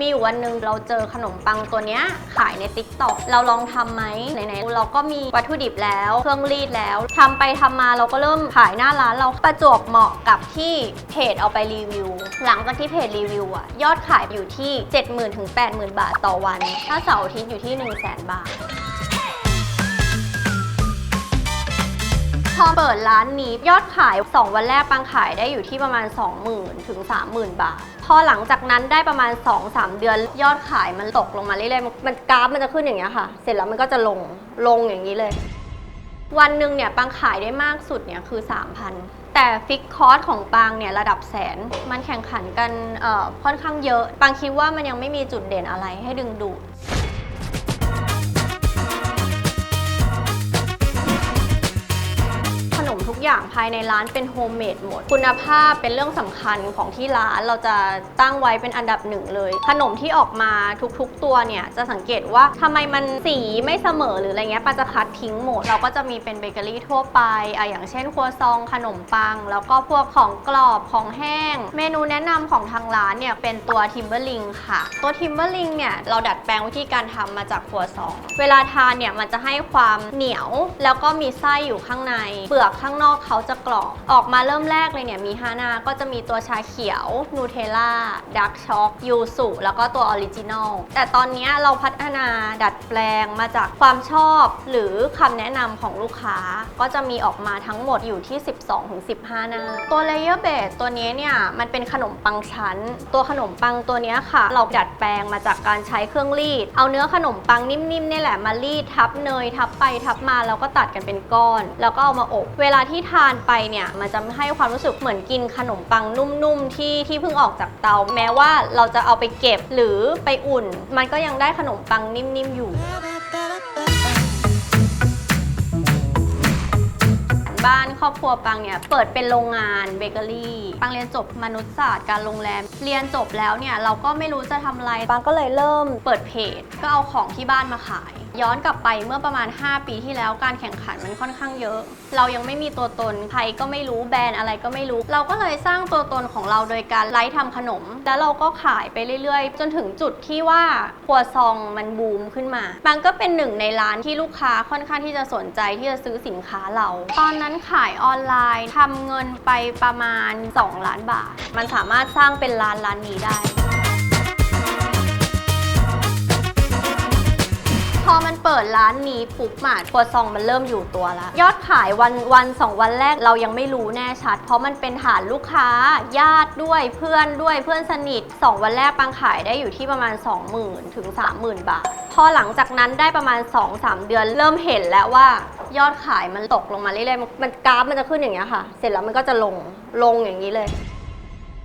มีอยู่วันหนึ่งเราเจอขนมปังตัวเนี้ยขายในติ๊กต็อกเราลองทำไหมไหนๆเราก็มีวัตถุดิบแล้วเครื่องรีดแล้วทำไปทำมาเราก็เริ่มขายหน้าร้านเราประจวบเหมาะกับที่เพจเอาไปรีวิว หลังจากที่เพจรีวิวอะยอดขายอยู่ที่ 70,000ถึง80,000 บาทต่อวัน ถ้าเสาร์อาทิตย์อยู่ที่ 1 0 0 0 0แบาท พอเปิดร้านนี้ยอดขาย 2 วันแรกปังขายได้อยู่ที่ประมาณ 20,000 ถึง 30,000 บาท พอหลังจากนั้นได้ประมาณ 2-3 เดือนยอดขายมันตกลงมาเรื่อยๆ มันกราฟมันจะขึ้นอย่างเงี้ยค่ะ เสร็จแล้วมันก็จะลงลงอย่างนี้เลย วันหนึ่งเนี่ยปังขายได้มากสุดเนี่ยคือ 3,000แต่ฟิกคอร์สของปังเนี่ยระดับแสน มันแข่งขันกันเอ่อค่อนข้างเยอะปังคิดว่ามันยังไม่มีจุดเด่นอะไรให้ดึงดูด อย่างภายในร้านเป็นโฮมเมดหมด คุณภาพเป็นเรื่องสำคัญของที่ร้านเราจะตั้งไว้เป็นอันดับหนึ่งเลย ขนมที่ออกมาทุกๆ ตัวเนี่ยจะสังเกตว่าทำไมมันสีไม่เสมอหรืออะไรเงี้ยปาจะคัดทิ้งหมด เราก็จะมีเป็นเบเกอรี่ทั่วไปอะอย่างเช่นครัวซองขนมปัง แล้วก็พวกของกรอบของแห้ง เมนูแนะนำของทางร้านเนี่ยเป็นตัวทิมเบอร์ลิงค่ะ ตัวทิมเบอร์ลิงเนี่ยเราดัดแปลงวิธีการทำมาจากครัวซอง เวลาทานเนี่ยมันจะให้ความเหนียวแล้วก็มีไส้อยู่ข้างในเปลือกข้างนอกเขาจะกรอบ ออกมาเริ่มแรกเลยเนี่ยมี 5 หน้าก็จะมีตัวชาเขียวนูเทลล่าดักช็อกยูสุแล้วก็ตัวออริจินอลแต่ตอนนี้เราพัฒนาดัดแปลงมาจากความชอบหรือคำแนะนำของลูกค้าก็จะมีออกมาทั้งหมดอยู่ที่ 12-15 หน้า ตัวเลเยอร์เบสตัวนี้เนี่ยมันเป็นขนมปังชั้น ตัวขนมปังตัวนี้ค่ะ เราดัดแปลงมาจากการใช้เครื่องรีด เอาเนื้อขนมปังนิ่มๆเนี่ยแหละมารีดทับเนยทับไปทับมาแล้วก็ตัดกันเป็นก้อน แล้วก็เอามาอบ เวลาที่ทานไปเนี่ยมันจะให้ความรู้สึกเหมือนกินขนมปังนุ่มๆที่ที่เพิ่งออกจากเตา แม้ว่าเราจะเอาไปเก็บหรือไปอุ่น มันก็ยังได้ขนมปังนิ่มๆอยู่บ้านครอบครัวปังเนี่ยเปิดเป็นโรงงานเบเกอรี่ ปังเรียนจบมนุษยศาสตร์การโรงแรม เรียนจบแล้วเนี่ยเราก็ไม่รู้จะทำอะไรปังก็เลยเริ่มเปิดเพจ ก็เอาของที่บ้านมาขาย ย้อนกลับไปเมื่อประมาณ 5 ปีที่แล้วการแข่งขันมันค่อนข้างเยอะ เรายังไม่มีตัวตนใครก็ไม่รู้แบรนด์อะไรก็ไม่รู้ เราก็เลยสร้างตัวตนของเราโดยการไลฟ์ทำขนม แล้วเราก็ขายไปเรื่อยๆ จนถึงจุดที่ว่าครัวซองมันบูมขึ้นมาปังก็เป็นหนึ่งในร้านที่ลูกค้าค่อนข้างที่จะสนใจที่จะซื้อสินค้าเรา ตอนนั้นขายออนไลน์ทำเงินไปประมาณ 2 ล้านบาท มันสามารถสร้างเป็นร้านร้านนี้ได้ อมันเปิดร้านนี้ปุ๊บหมาครัวซองมันเริ่มอยู่ตัวแล้วยอดขายวันวันสองวันแรกเรายังไม่รู้แน่ชัด เพราะมันเป็นฐานลูกค้า ญาติด้วยเพื่อนด้วยเพื่อนสนิท 2 วันแรกปังขายได้อยู่ที่ประมาณ 20,000ถึง30,000 บาท พอหลังจากนั้นได้ประมาณ 2-3 เดือนเริ่มเห็นแล้วว่ายอดขายมันตกลงมาเรื่อยๆมันมันกราฟมันจะขึ้นอย่างเงี้ยค่ะ เสร็จแล้วมันก็จะลงลงอย่างนี้เลย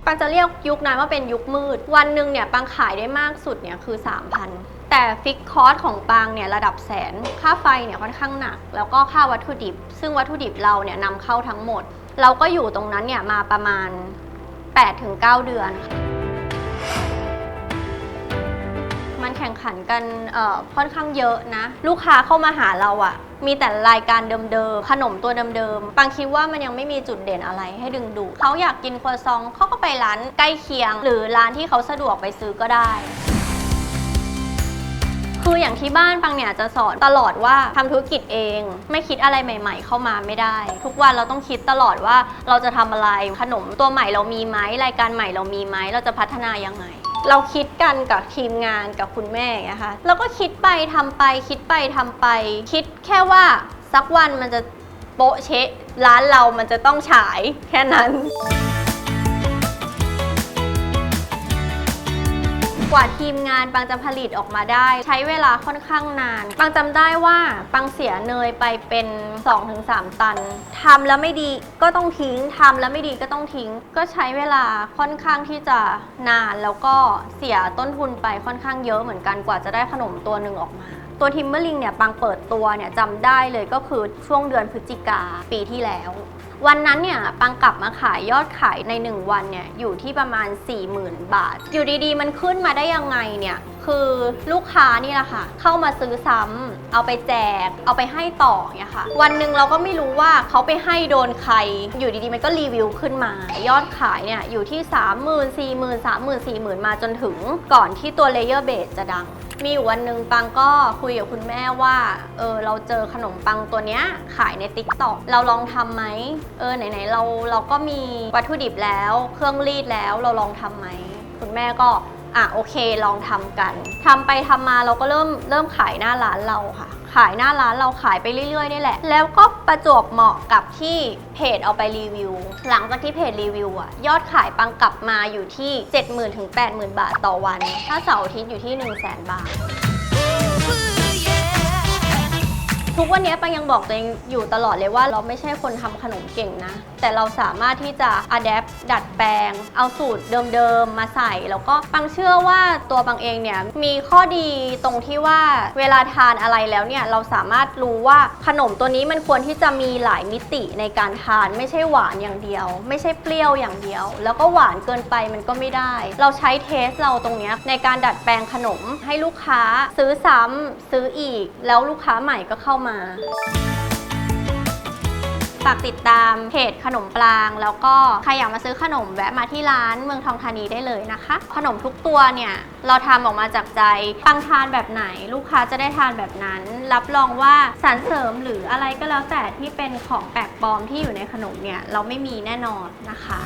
ปังจะเรียกยุคนั้นว่าเป็นยุคมืด วันหนึ่งเนี่ยปังขายได้มากสุดเนี่ยคือ 3,000 แต่ฟิกคอร์สของปังเนี่ยระดับแสน ค่าไฟเนี่ยค่อนข้างหนัก แล้วก็ค่าวัตถุดิบ ซึ่งวัตถุดิบเราเนี่ยนำเข้าทั้งหมด เราก็อยู่ตรงนั้นเนี่ยมาประมาณ 8-9 เดือน มันแข่งขันกันค่อนข้างเยอะนะ ลูกค้าเข้ามาหาเราอะมีแต่รายการเดิมๆ ขนมตัวเดิมๆบางคิดว่ามันยังไม่มีจุดเด่นอะไรให้ดึงดูดเขาอยากกินครัวซองเขาก็ไปร้านใกล้เคียง หรือร้านที่เขาสะดวกไปซื้อก็ได้ คืออย่างที่บ้านปังเนี่ยจะสอนตลอดว่าทำธุรกิจเอง ไม่คิดอะไรใหม่ ๆ เข้ามาไม่ได้ ทุกวันเราต้องคิดตลอดว่าเราจะทำอะไรขนมตัวใหม่เรามีไหมรายการใหม่เรามีไหมเราจะพัฒนายังไง เราคิดกันกับทีมงานกับคุณแม่อย่างเงี้ยค่ะเราก็คิดไปทำไป คิดไปทำไป คิดแค่ว่าสักวันมันจะโป๊ะเชะร้านเรามันจะต้องฉายแค่นั้น กว่าทีมงานปังจะผลิตออกมาได้ ใช้เวลาค่อนข้างนาน ปังจำได้ว่าปังเสียเนยไปเป็น 2-3 ตันทำแล้วไม่ดีก็ต้องทิ้งทำแล้วไม่ดีก็ต้องทิ้ง ก็ใช้เวลาค่อนข้างที่จะนานแล้วก็เสียต้นทุนไปค่อนข้างเยอะเหมือนกันกว่าจะได้ขนมตัวหนึ่งออกมาตัวทิมเบอร์ลิงเนี่ยปังเปิดตัวเนี่ยจำได้เลยก็คือช่วงเดือนพฤศจิกาปีที่แล้ว วันนั้นเนี่ยปังกลับมาขายยอดขายใน 1 วันเนี่ยอยู่ที่ประมาณ 40,000 บาท อยู่ดีๆ มันขึ้นมาได้ยังไงเนี่ย คือลูกค้านี่แหละค่ะ เข้ามาซื้อซ้ำเอาไปแจก เอาไปให้ต่อเนี่ยค่ะ วันหนึ่งเราก็ไม่รู้ว่าเขาไปให้โดนใคร อยู่ดีๆมันก็รีวิวขึ้นมา ยอดขายเนี่ยอยู่ที่ 3 0 0 0 0 4 0 0 0 0 3 0 0 0 0 4 0 0 0มาจนถึงก่อนที่ตัวเลเยอร์เบสจะดัง มีอยู่วันหนึ่งปังก็คุยกับคุณแม่ว่าเออเราเจอขนมปังตัวเนี้ยขายใน t ิ k t o k เราลองทำไหมเออไหนๆเราเราก็มีวัตถุดิบแล้ว เครื่องรีดแล้วเราลองทำไหมคุณแม่ก็ อะโอเคลองทำกันทำไปทำมาเราก็เริ่มเริ่มขายหน้าร้านเราค่ะ ขายหน้าร้านเราขายไปเรื่อยๆนี่แหละ แล้วก็ประจวบเหมาะกับที่เพจเอาไปรีวิว หลังจากที่เพจรีวิวอะยอดขายปังกลับมาอยู่ที่ 70,000ถึง80,000 บาทต่อวัน ถ้าเสาร์อาทิตย์อยู่ที่ 1 0 0 0 0แบาท ทุกวันนี้ปังยังบอกตัวเองอยู่ตลอดเลยว่าเราไม่ใช่คนทำขนมเก่งนะ แต่เราสามารถที่จะอัดแอปดัดแปลง เอาสูตรเดิมๆ มาใส่ แล้วก็ปังเชื่อว่าตัวปังเองเนี่ยมีข้อดีตรงที่ว่าเวลาทานอะไรแล้วเนี่ยเราสามารถรู้ว่าขนมตัวนี้มันควรที่จะมีหลายมิติในการทาน ไม่ใช่หวานอย่างเดียว ไม่ใช่เปรี้ยวอย่างเดียว แล้วก็หวานเกินไปมันก็ไม่ได้ เราใช้เทสเราตรงเนี้ยในการดัดแปลงขนมให้ลูกค้าซื้อซ้ำซื้ออีก แล้วลูกค้าใหม่ก็เข้ามา ฝากติดตามเพจขนมปราง แล้วก็ใครอยากมาซื้อขนมแวะมาที่ร้านเมืองทองธานีได้เลยนะคะ ขนมทุกตัวเนี่ย เราทำออกมาจากใจปังทานแบบไหน ลูกค้าจะได้ทานแบบนั้น รับรองว่าสารเสริมหรืออะไรก็แล้วแต่ที่เป็นของแปลกปลอมที่อยู่ในขนมเนี่ย เราไม่มีแน่นอนนะคะ